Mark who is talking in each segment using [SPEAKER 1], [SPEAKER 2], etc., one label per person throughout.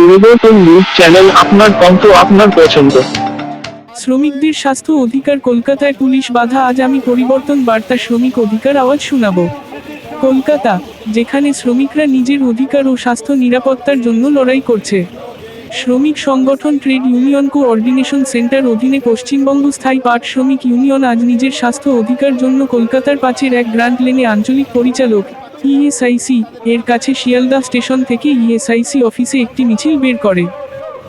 [SPEAKER 1] পরিবর্তন news channel আপনার কণ্ঠ, আপনার পছন্দ।
[SPEAKER 2] শ্রমিকদের স্বাস্থ্য অধিকার, কলকাতায় পুলিশ বাধা, আজ আমি পরিবর্তন বার্তা, শ্রমিক অধিকার আওয়াজ শোনাব। কলকাতা, যেখানে শ্রমিকরা নিজের অধিকার ও স্বাস্থ্য নিরাপত্তার জন্য লড়াই করছে। শ্রমিক সংগঠন ট্রেড ইউনিয়ন কোঅর্ডিনেশন সেন্টার অধীনে পশ্চিমবঙ্গ স্থায়ী পাট শ্রমিক ইউনিয়ন আজ নিজের স্বাস্থ্য অধিকার জন্য কলকাতার পাঁচের এক গ্র্যান্ড লেনে আঞ্চলিক পরিচালক ইএসআইসি এর কাছে শিয়ালদা স্টেশন থেকে ইএসআইসি অফিসে একটি মিছিল বের করে।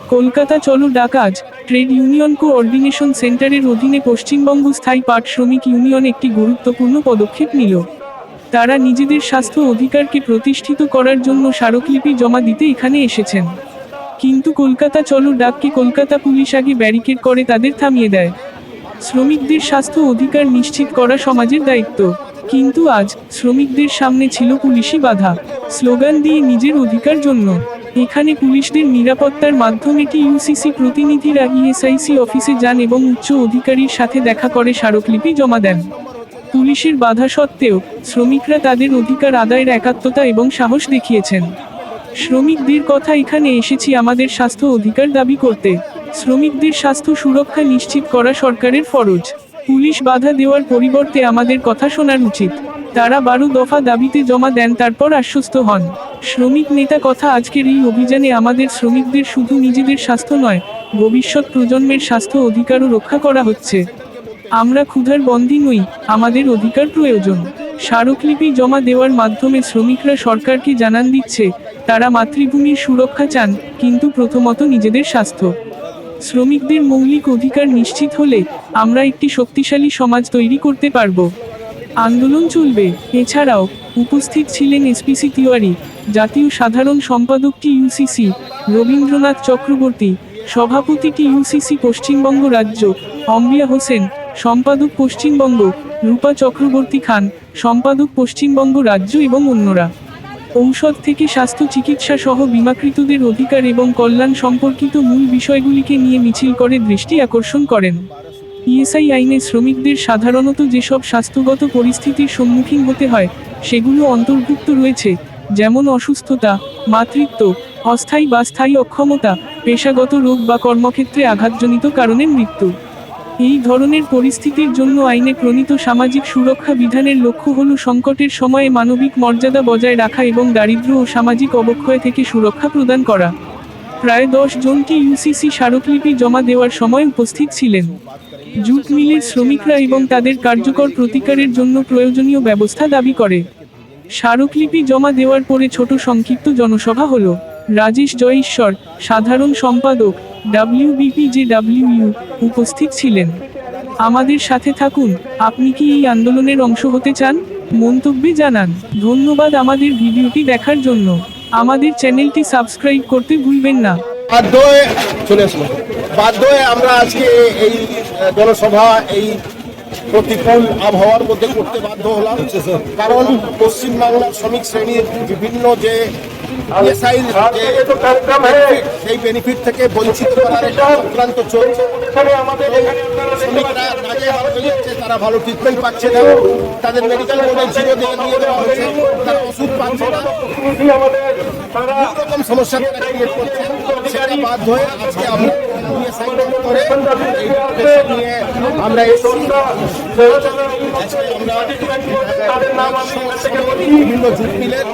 [SPEAKER 2] কলকাতা চলো ডাকাজ ট্রেড ইউনিয়ন কোঅর্ডিনেশন সেন্টারের অধীনে পশ্চিমবঙ্গ স্থায়ী পাট শ্রমিক ইউনিয়ন একটি গুরুত্বপূর্ণ পদক্ষেপ নিল। তারা নিজেদের স্বাস্থ্য অধিকারকে প্রতিষ্ঠিত করার জন্য স্মারকলিপি জমা দিতে এখানে এসেছেন। কিন্তু কলকাতা চলো ডাককে কলকাতা পুলিশ আগে ব্যারিকেড করে তাদের থামিয়ে দেয়। শ্রমিকদের স্বাস্থ্য অধিকার নিশ্চিত করা সমাজের দায়িত্ব। কিন্তু আজ শ্রমিকদের সামনে ছিল পুলিশি বাধা। স্লোগান দিয়ে নিজের অধিকার জন্য। এখানে পুলিশদের নিরাপত্তার মাধ্যমে ইউসিসি প্রতিনিধিরা ইএসআইসি অফিসে যান এবং উচ্চ অধিকারীর সাথে দেখা করে স্মারকলিপি জমা দেন? পুলিশের বাধা সত্ত্বেও শ্রমিকরা তাদের অধিকার আদায়ের একাত্মতা এবং সাহস দেখিয়েছেন। শ্রমিকদের কথা এখানে এসেছি আমাদের স্বাস্থ্য অধিকার দাবি করতে। শ্রমিকদের স্বাস্থ্য সুরক্ষা নিশ্চিত করা সরকারের ফরজ। পুলিশ বাধা দেওয়ার পরিবর্তে আমাদের কথা শোনার উচিত। তারা বারো দফা দাবিতে জমা দেন, তারপর আশ্বস্ত হন। শ্রমিক নেতা কথা আজকের এই অভিযানে আমাদের শ্রমিকদের শুধু নিজেদের স্বাস্থ্য নয়, ভবিষ্যৎ প্রজন্মের স্বাস্থ্য অধিকারও রক্ষা করা হচ্ছে। আমরা ক্ষুধার বন্দী নই, আমাদের অধিকার প্রয়োজন। স্মারকলিপি জমা দেওয়ার মাধ্যমে শ্রমিকরা সরকারকে জানান দিচ্ছে, তারা মাতৃভূমির সুরক্ষা চান, কিন্তু প্রথমত নিজেদের স্বাস্থ্য। শ্রমিকদের মৌলিক অধিকার নিশ্চিত হলে আমরা একটি শক্তিশালী সমাজ তৈরি করতে পারব। আন্দোলন চলবে। এছাড়াও উপস্থিত ছিলেন এসপিসি তিওয়ারি, জাতীয় সাধারণ সম্পাদকটি ইউসিসি রবীন্দ্রনাথ চক্রবর্তী, সভাপতি টি ইউসিসি পশ্চিমবঙ্গ রাজ্য, অম্বিয়া হোসেন, সম্পাদক পশ্চিমবঙ্গ, রূপা চক্রবর্তী খান, সম্পাদক পশ্চিমবঙ্গ রাজ্য এবং অন্যরা। ঔষধ থেকে স্বাস্থ্য চিকিৎসা সহ বিমাকৃতদের অধিকার এবং কল্যাণ সম্পর্কিত মূল বিষয়গুলিকে নিয়ে মিছিল করে দৃষ্টি আকর্ষণ করেন। ইএসআই আইনে শ্রমিকদের সাধারণত যেসব স্বাস্থ্যগত পরিস্থিতির সম্মুখীন হতে হয়, সেগুলো অন্তর্ভুক্ত রয়েছে, যেমন অসুস্থতা, মাতৃত্ব, অস্থায়ী বা স্থায়ী অক্ষমতা, পেশাগত রোগ বা কর্মক্ষেত্রে আঘাতজনিত কারণে মৃত্যু। এই ধরনের পরিস্থিতির জন্য আইনে প্রণীত সামাজিক সুরক্ষা বিধানের লক্ষ্য হল সংকটের সময়ে মানবিক মর্যাদা বজায় রাখা এবং দারিদ্র্য ও সামাজিক অবক্ষয় থেকে সুরক্ষা প্রদান করা। প্রায় দশ জনকে ইউসিসি স্মারকলিপি জমা দেওয়ার সময় উপস্থিত ছিলেন। জুট মিলের শ্রমিকরা এবং তাদের কার্যকর প্রতিকারের জন্য প্রয়োজনীয় ব্যবস্থা দাবি করে। স্মারকলিপি জমা দেওয়ার পরে ছোট সংক্ষিপ্ত জনসভা হল। রাজেশ জয়েশ্বর, সাধারণ সম্পাদক ডাব্লিউবিপি যে ডাব্লিউইউ উপস্থিত ছিলেন। আমাদের সাথে থাকুন। আপনি কি এই আন্দোলনের অংশ হতে চান? মন্তব্যে জানান। ধন্যবাদ আমাদের ভিডিওটি দেখার জন্য। আমাদের চ্যানেলটি সাবস্ক্রাইব করতে ভুলবেন না।
[SPEAKER 3] বাধ্য হয়ে চলে আসলো বাধ্য হয়ে আমরা আজকে এই জনসভা এই প্রতিকূল আবহাওয়ার মধ্যে করতে বাধ্য হলাম। কারণ পশ্চিমবাংলার শ্রমিক শ্রেণির বিভিন্ন যে Benefit, সেই বেনিফিট থেকে বঞ্চিত করার একটা চক্রান্ত চলছে। শ্রমিকরা কাজে যাচ্ছে তারা ভালো ট্রিটমেন্ট পাচ্ছে না। তাদের মেডিকেল বোর্ডে জিরো দিয়ে দিয়ে দেওয়া হচ্ছে। তারা ওষুধ পাচ্ছে না। রকম সমস্যা তারা ক্রিয়েট করছে। সেটা বাধ্য হয়ে আজকে আমরা করে নিয়ে আমরা বিভিন্ন জুট মিলের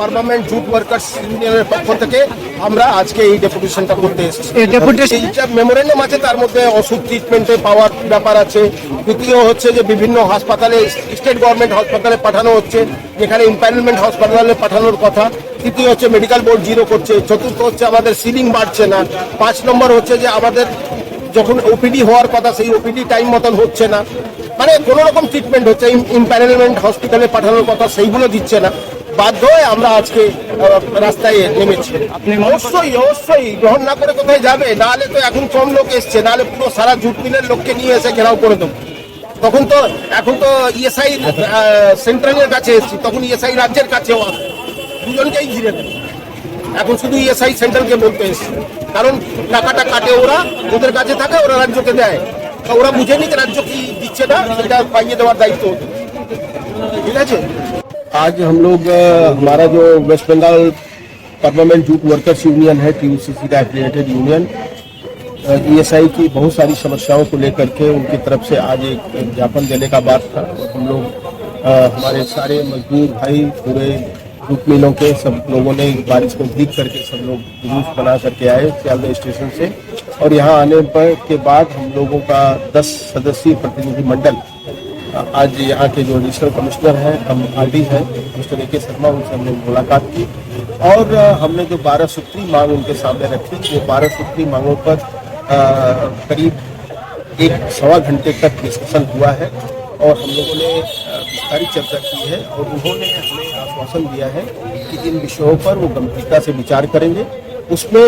[SPEAKER 3] পার্মানেন্ট জুট ওয়ার্কার্স ইউনিয়নের পক্ষ থেকে আমরা আজকে এই ডেপুটেশনটা করতে এসেছি। এইটা মেমোরেন্ডাম আছে তার মধ্যে ওষুধ ট্রিটমেন্টে পাওয়ার ব্যাপার আছে। দ্বিতীয় হচ্ছে যে বিভিন্ন হাসপাতালে স্টেট গভর্নমেন্ট হাসপাতালে পাঠানো হচ্ছে যেখানে ইম্প্যানেলমেন্ট হাসপাতালে পাঠানোর কথা। তৃতীয় হচ্ছে মেডিকেল বোর্ড জিরো করছে। চতুর্থ হচ্ছে আমাদের সিলিং বাড়ছে না। পাঁচ নম্বর হচ্ছে যে আমাদের যখন ওপিডি হওয়ার কথা সেই ওপিডি টাইম মতন হচ্ছে না। মানে কোনো রকম ট্রিটমেন্ট হচ্ছে ইম্প্যানেলমেন্ট হসপিটালে পাঠানোর কথা সেইগুলো দিচ্ছে না। বাধ্য হয়ে আমরা আজকে রাস্তায় নেমেছি। অবশ্যই অবশ্যই, গ্রহণ না করে কোথায় যাবে? নাহলে তো এখন কম লোক এসছে, নাহলে পুরো সারা জুট মিলের লোককে নিয়ে এসে ঘেরাও করে দেবো। তখন তো, এখন তো ইএসআই সেন্ট্রালের কাছে এসছি, তখন ইএসআই রাজ্যের কাছে দুজনকেই ঘিরে দেবে এখন শুধু ইএসআই সেন্ট্রালকে বলতে এসছি। কারণ টাকাটা কাটে ওরা, ওদের কাছে থাকে, ওরা রাজ্যকে দেয়। তা ওরা বুঝেনি যে রাজ্য কি দিচ্ছে না সেটা পাইয়ে দেওয়ার দায়িত্ব ওদের। ঠিক আছে
[SPEAKER 4] आज हम लोग अ, हमारा जो West Bengal
[SPEAKER 3] permanent jute workers union है टीयूसीसी का एफिलिएटेड यूनियन ईएसआई की बहुत सारी समस्याओं को लेकर के उनकी तरफ से आज एक ज्ञापन देने का बात था और हम लोग अ, हमारे सारे मजदूर भाई पूरे जूट मिलों के सब लोगों ने बारिश को भीग करके सब लोग जुलूस बना करके आए सियालदह स्टेशन से। और यहाँ आने पर के बाद हम लोगों का 10 सदस्यीय प्रतिनिधि मंडल आज यहाँ के जो एडिशनल कमिश्नर हैं, हम आर डी हैं, मिस्टर ए के शर्मा, उनसे हमने मुलाकात की। और हमने जो बारह सूत्री मांग उनके सामने रखी, वो बारह सूत्री मांगों पर करीब एक सवा घंटे तक डिस्कशन हुआ है। और हम लोगों ने विस्तारित चर्चा की है और उन्होंने हमें आश्वासन दिया है कि इन विषयों पर वो गंभीरता से विचार करेंगे। उसमें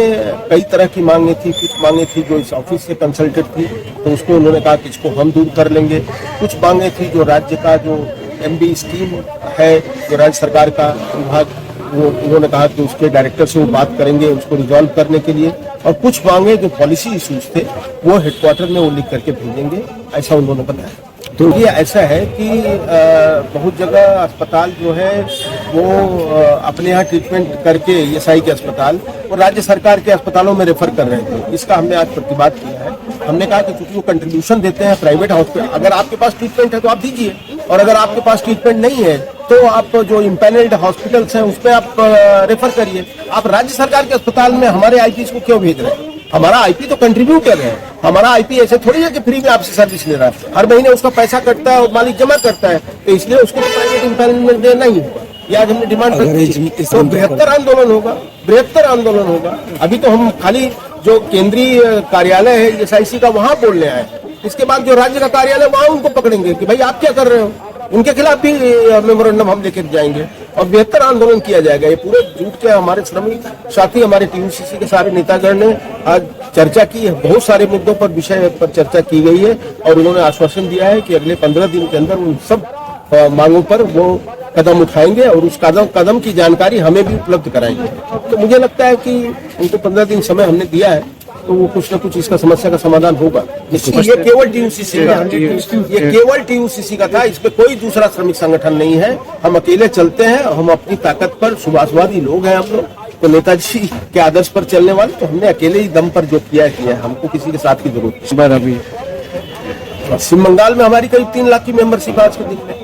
[SPEAKER 3] कई तरह की मांगे थी कुछ मांगे थी जो इस ऑफ़िस से कंसल्टेड थी तो उसको उन्होंने कहा कि इसको हम दूर कर लेंगे। कुछ मांगे थी जो राज्य का जो एमबी स्कीम है जो राज्य सरकार का विभाग वो उन्होंने कहा कि उसके डायरेक्टर से वो बात करेंगे उसको रिजॉल्व करने के लिए। और कुछ मांगे जो पॉलिसी इशूज थे वो हेडक्वार्टर में वो लिख करके भेजेंगे ऐसा उन्होंने बताया। तो ये ऐसा है कि अ, बहुत जगह अस्पताल जो है वो अपने यहाँ ट्रीटमेंट करके ईएसआई के अस्पताल और राज्य सरकार के अस्पतालों में रेफर कर रहे थे। इसका हमने आज प्रतिवाद किया है। हमने कहा कि चूँकि वो कंट्रीब्यूशन देते हैं प्राइवेट हॉस्पिटल अगर आपके पास ट्रीटमेंट है तो आप दीजिए। और अगर आपके पास ट्रीटमेंट नहीं है तो आप जो इम्पेनल्ड हॉस्पिटल्स हैं उसमें आप रेफर करिए। आप राज्य सरकार के अस्पताल में हमारे आई को क्यों भेज रहे हैं? हमारा आईपी तो कंट्रीब्यूटर है। हमारा आईपी ऐसे थोड़ी है कि फ्री में आपसे सर्विस ले रहा है। हर महीने उसका पैसा कटता है और मालिक जमा करता है तो इसलिए उसको प्राइवेट इम्पेनमेंट देना ही होगा। ये आज हमने डिमांड तो बृहत्तर आंदोलन होगा बृहत्तर आंदोलन होगा। अभी तो हम खाली जो केंद्रीय कार्यालय है एस का वहाँ बोलने आए इसके बाद जो राज्य का कार्यालय वहाँ उनको पकड़ेंगे कि भाई आप क्या कर रहे हो? उनके खिलाफ भी मेमोरेंडम हम लेकर जाएँगे। और बेहतर आंदोलन किया जाएगा। ये पूरे जूट के हमारे श्रमिक साथी हमारे टीयूसीसी के सारे नेतागण ने आज चर्चा की है। बहुत सारे मुद्दों पर विषय पर चर्चा की गई है। और उन्होंने आश्वासन दिया है कि अगले पंद्रह दिन के अंदर उन सब मांगों पर वो कदम उठाएँगे और उस कदम कदम की जानकारी हमें भी उपलब्ध कराएँगे। तो मुझे लगता है कि उनको पंद्रह दिन समय हमने दिया है तो वो कुछ ना कुछ इसका समस्या का समाधान होगा। ये केवल टीयूसीसी का ये केवल टीयूसीसी का था इसमें कोई दूसरा श्रमिक संगठन नहीं है। हम अकेले चलते हैं हम अपनी ताकत पर सुभाषवादी लोग हैं हम लोग तो नेताजी के आदर्श पर चलने वाले तो हमने अकेले ही दम पर जो किया है किया हमको किसी के साथ की ज़रूरत पश्चिम बंगाल में हमारी करीब तीन लाख की मेंबरशिप आज के दिन में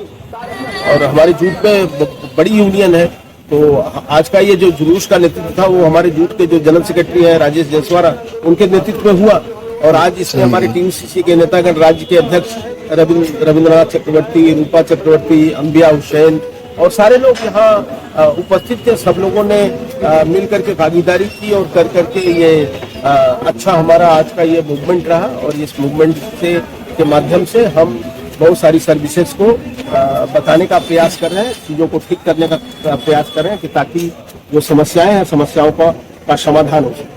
[SPEAKER 3] और हमारे जूट में ब- बड़ी यूनियन है। तो आज का ये जो जुलूस का नेतृत्व था वो हमारे जूट के जो जनरल सेक्रेटरी है राजेश जयसवारा उनके नेतृत्व में हुआ। और आज इसमें हमारे टीयूसीसी के नेतागण राज्य के अध्यक्ष रविंद्र रविंद्रनाथ चक्रवर्ती रूपा चक्रवर्ती अंबिया हुसैन और सारे लोग यहाँ उपस्थित थे। सब लोगों ने मिल करके भागीदारी की और कर करके ये अच्छा हमारा आज का ये मूवमेंट रहा। और इस मूवमेंट से के माध्यम से हम बहुत सारी सर्विसेज को अ, बताने का प्रयास कर रहे हैं चीजों को ठीक करने का प्रयास कर रहे हैं कि ताकि जो समस्याएं हैं समस्याओं का, का समाधान हो सके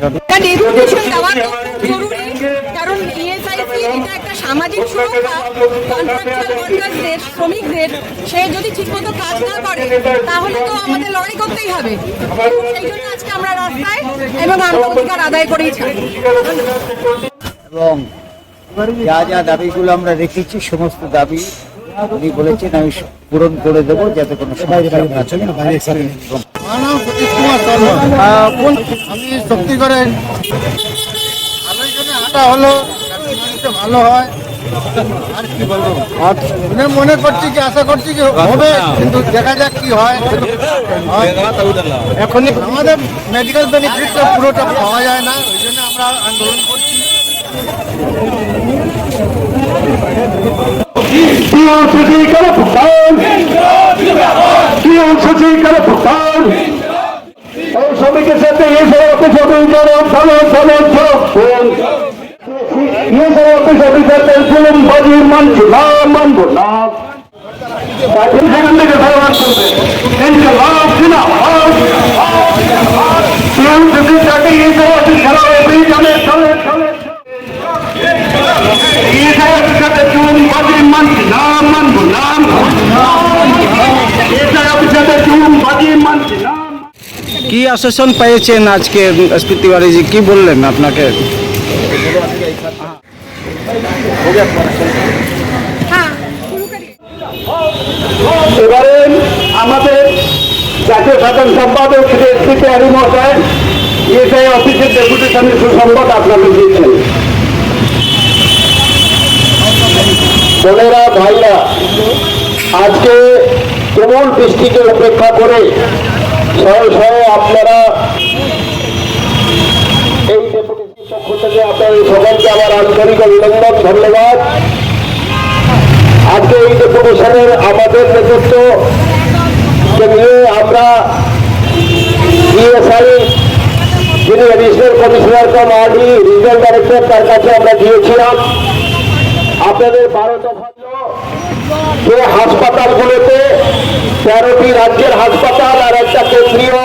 [SPEAKER 4] কারণ এডুকেশন দেওয়া তো জরুরি কারণ ইএসআইসি এটা একটা সামাজিক সুরক্ষা কন্ট্রাকচুয়াল ওয়ার্কারদের শ্রমিকদের সে যদি ঠিকমতো কাজ না করে তাহলে তো আমাদের লড়াই করতেই হবে সেই জন্য আজকে আমরা রাস্তায় এবং আমরা অধিকার আদায় করেই ছাড়বো
[SPEAKER 5] এবং যা যা দাবিগুলো আমরা রেখেছি সমস্ত দাবি উনি বলেছেন আমি পূরণ করে দেবো যাতে কোনো হয়।
[SPEAKER 6] আমি হাঁটা হলো ভালো হয়। আর কি বলব? মনে মনে করছি কি আশা করছি কি হবে কিন্তু দেখা যাক কি হয়। এখন আমাদের মেডিকেল বেনিফিটটা পুরোটা পাওয়া যায় না ওই জন্য আমরা আন্দোলন করছি।
[SPEAKER 7] क्यों सजी करो भुगतान क्यों सजी करो भुगतान और सभी के साथ ये सब वापस होते चलो चलो चलो चलो ये सब वापस होते जाते हैं फ़िल्म बजी मन झुला मन भुला इंकलाब जिला क्यों सजी जाके ये सब वापस खराब होते जाने
[SPEAKER 8] কি আশ্বাসন পেয়েছেন আজকে এসপি তিওয়ারিজি কি বললেন আপনাকে
[SPEAKER 7] এবারে আমাদের জাতীয় সাধারণ সম্পাদক শ্রী এসপি তিওয়ারি মহাশয় এসআই অফিসের ডেপুটেশনের সুসংবাদ আপনাকে দিয়েছেন বোনেরা, ভাইরা, আজকে কেমন বৃষ্টিকে উপেক্ষা করে শয়ে শয়ে আপনারা এই ডেপুটেশন পক্ষ থেকে আপনাদের সকলকে আমার আন্তরিক অভিনন্দন, ধন্যবাদ। আজকে এই ডেপুটেশনের আমাদের নেতৃত্ব নিয়ে আমরা ইএসআই যিনি additional commissioner cum RD regional director তার কাছে আমরা দিয়েছিলাম আপনাদের বারো দফা যে হাসপাতালগুলোতে তেরোটি রাজ্যের হাসপাতাল আর একটা কেন্দ্রীয়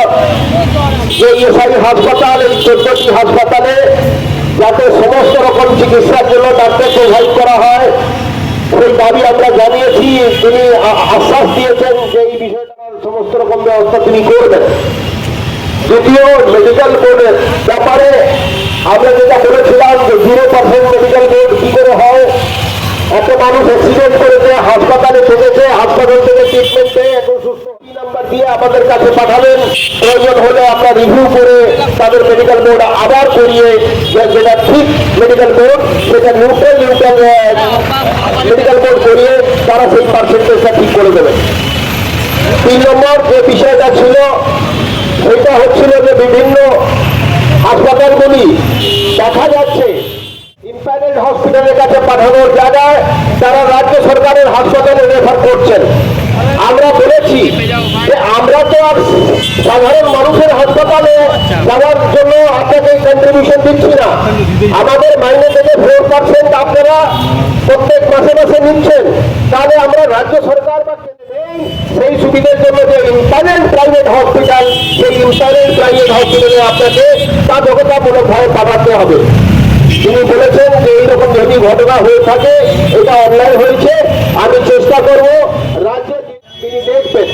[SPEAKER 7] যে ইএসআই হাসপাতাল, এই চোদ্দটি হাসপাতালে যাতে সমস্ত রকম চিকিৎসার জন্য ডাক্তার প্রোভাইড করা হয়। সেই দাবি আমরা জানিয়েছি, তিনি আশ্বাস দিয়েছেন যে এই বিষয়টার সমস্ত রকম ব্যবস্থা তিনি করবেন। দ্বিতীয় মেডিকেল বোর্ডের ব্যাপারে আমরা যেটা বলেছিলাম যে জিরো পার্সেন্ট মেডিকেল বোর্ড কি করে হয়? এত মানুষ অ্যাক্সিডেন্ট করেছে, হাসপাতালে থেকেছে, হাসপাতাল থেকে ট্রিটমেন্ট পেয়ে এখন সুস্থ। করিয়ে তারা সেই ঠিক করে নম্বর যে বিষয়টা ছিল, সেটা হচ্ছিল যে বিভিন্ন হাসপাতালগুলি দেখা যাচ্ছে। ইম্প্যানেড হসপিটালের কাছে পাঠানোর জায়গায় তারা রাজ্য সরকারের হাসপাতালে রেফার করছেন। আমরা বলেছি যে আমরা তো আর সাধারণ মানুষের হাসপাতালে যাওয়ার জন্য আপনাকে কন্ট্রিবিউশন দিচ্ছি না। আমাদের মাইনে থেকে ফোর পার্সেন্ট আপনারা প্রত্যেক মাসে মাসে নিচ্ছেন। তাহলে আমরা রাজ্য সরকার সুবিধার জন্য যে ইম্পারেন্ট প্রাইভেট হসপিটাল সেই ইম্পারেন্ট প্রাইভেট হসপিটালে আপনাকে তা যোগ্যতামূলকভাবে পাঠাতে হবে। তিনি বলেছেন যে এইরকম যদি ঘটনা হয়ে থাকে, এটা অন্যায় হয়েছে, আমি চেষ্টা করব রাজ্যে তিনি দেখবেন।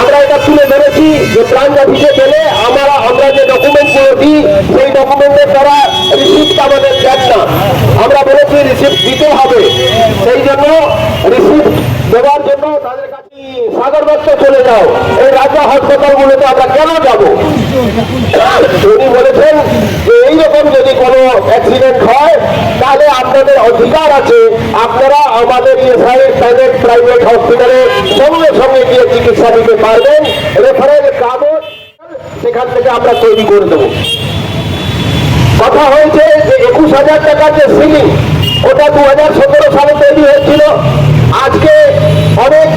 [SPEAKER 7] আমরা এটা তুলে ধরেছি যে ব্রাঞ্চ অফিসে গেলে আমরা আমরা যে ডকুমেন্টগুলো দিই, সেই ডকুমেন্টের দ্বারা রিসিপ্ট আমাদের দেন না। আমরা বলেছি রিসিপ্ট দিতে হবে। সেই জন্য রিসিপ্ট দেওয়ার জন্য তাদের কাছে সাগর দত্ত চলে যাও। এই রাজা হাসপাতালগুলোতে আমরা কেন যাব? উনি বলেছেন যে এইরকম যদি কোনো অ্যাক্সিডেন্ট হয়, তাহলে আপনাদের অধিকার আছে। আপনারা আমাদের ইএসআই প্রাইভেট প্রাইভেট হসপিটালে সঙ্গে সঙ্গে গিয়ে চিকিৎসা নিতে পারবেন। রেফারেল কাগজ সেখান থেকে আমরা তৈরি করে দেবো। কথা হয়েছে যে একুশ হাজার টাকার যে সিলিং, ওটা দু হাজার সতেরো সালে তৈরি হয়েছিল। আজকে অনেক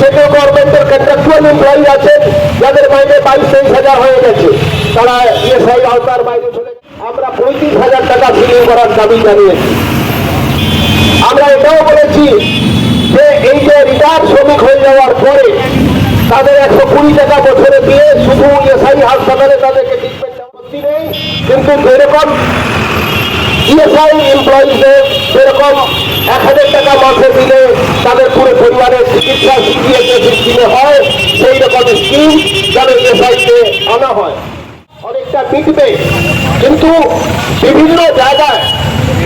[SPEAKER 7] সেন্ট্রাল গভর্নমেন্টের কন্ট্রাকচুয়াল এমপ্লয়ি আছে, যাদের মাইনে বাইশ তেইশ হাজার হয়ে গেছে। তারা ইএসআই আওতার বাইরে চলে আমরা পঁয়ত্রিশ হাজার টাকা সিলিং করার দাবি জানিয়েছি। আমরা এটাও বলেছি যে এই যে রিটায়ার শ্রমিক হয়ে যাওয়ার পরে তাদের একশো কুড়ি টাকা বছরে দিয়ে শুধু ইএসআই হাসপাতালে তাদেরকে নেই। কিন্তু যেরকম ইএসআই এমপ্লয়িজদের যেরকম এক হাজার টাকা মাসে দিলে তাদের পুরো পরিবারের চিকিৎসা সিপিএসএস স্কিমে হয়, সেই রকম স্কিম যেন ইএসআইতে আনা হয়। অনেকটা মিটবে, কিন্তু বিভিন্ন জায়গায়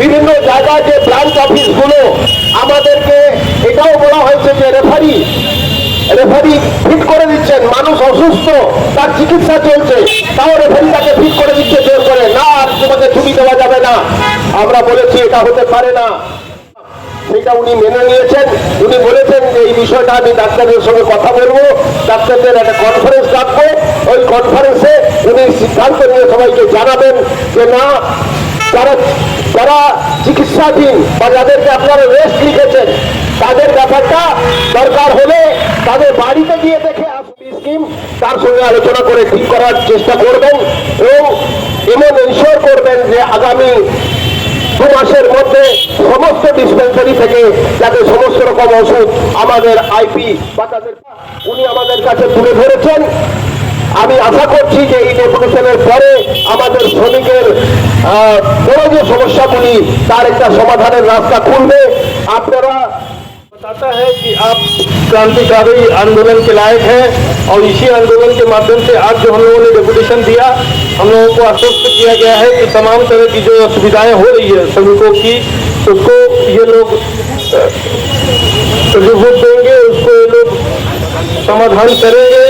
[SPEAKER 7] বিভিন্ন জায়গায় যে ব্রাঞ্চ অফিসগুলো আমাদেরকে এটাও বলা হয়েছে যে রেফারি রেফারি ফিট করে দিচ্ছেন, মানুষ অসুস্থ, তার চিকিৎসা চলছে, তাও রেফারি তাকে ফিট করে দিচ্ছে, জোর করে, না, আর তোমাকে ছুটি দেওয়া যাবে না। আমরা বলেছি, এটা হতে পারে না। সেটা উনি মেনে নিয়েছেন, উনি বলেছেন যে এই বিষয়টা আমি ডাক্তারদের সঙ্গে কথা বলব, ডাক্তারদের একটা কনফারেন্স ডাকবো। ওই কনফারেন্সে উনি সিদ্ধান্ত নিয়ে সবাইকে জানাবেন যে না, যারা যারা চিকিৎসাধীন বা যাদেরকে আপনারা রেস্ট লিখেছেন, তাদের ব্যাপারটা দরকার হলে তাদের বাড়িতে গিয়ে দেখে স্কিম তার সঙ্গে আলোচনা করে ঠিক করার চেষ্টা করবেন এবং এমন ইনশোর করবেন যে আগামী মাসের মধ্যে সমস্ত ডিসপেন্সারি থেকে যাতে সমস্ত রকম ওষুধ আমাদের আইপি বা তাদের উনি আমাদের কাছে তুলে ধরেছেন। আমি আশা করছি যে এই ডেপুটেশনের পরে আমাদের শ্রমিকের বড় যে সমস্যাগুলি, তার একটা সমাধানের রাস্তা খুলবে। আপনারা
[SPEAKER 9] बताता है कि आप क्रांतिकारी आंदोलन के लायक हैं और इसी आंदोलन के माध्यम से आज जो हम लोगों ने डेपुटेशन दिया, हम लोगों को आश्वस्त किया गया है कि तमाम तरह की जो असुविधाएँ हो रही है श्रमिकों की, उसको ये लोग रिपोर्ट देंगे, उसको ये लोग समाधान करेंगे।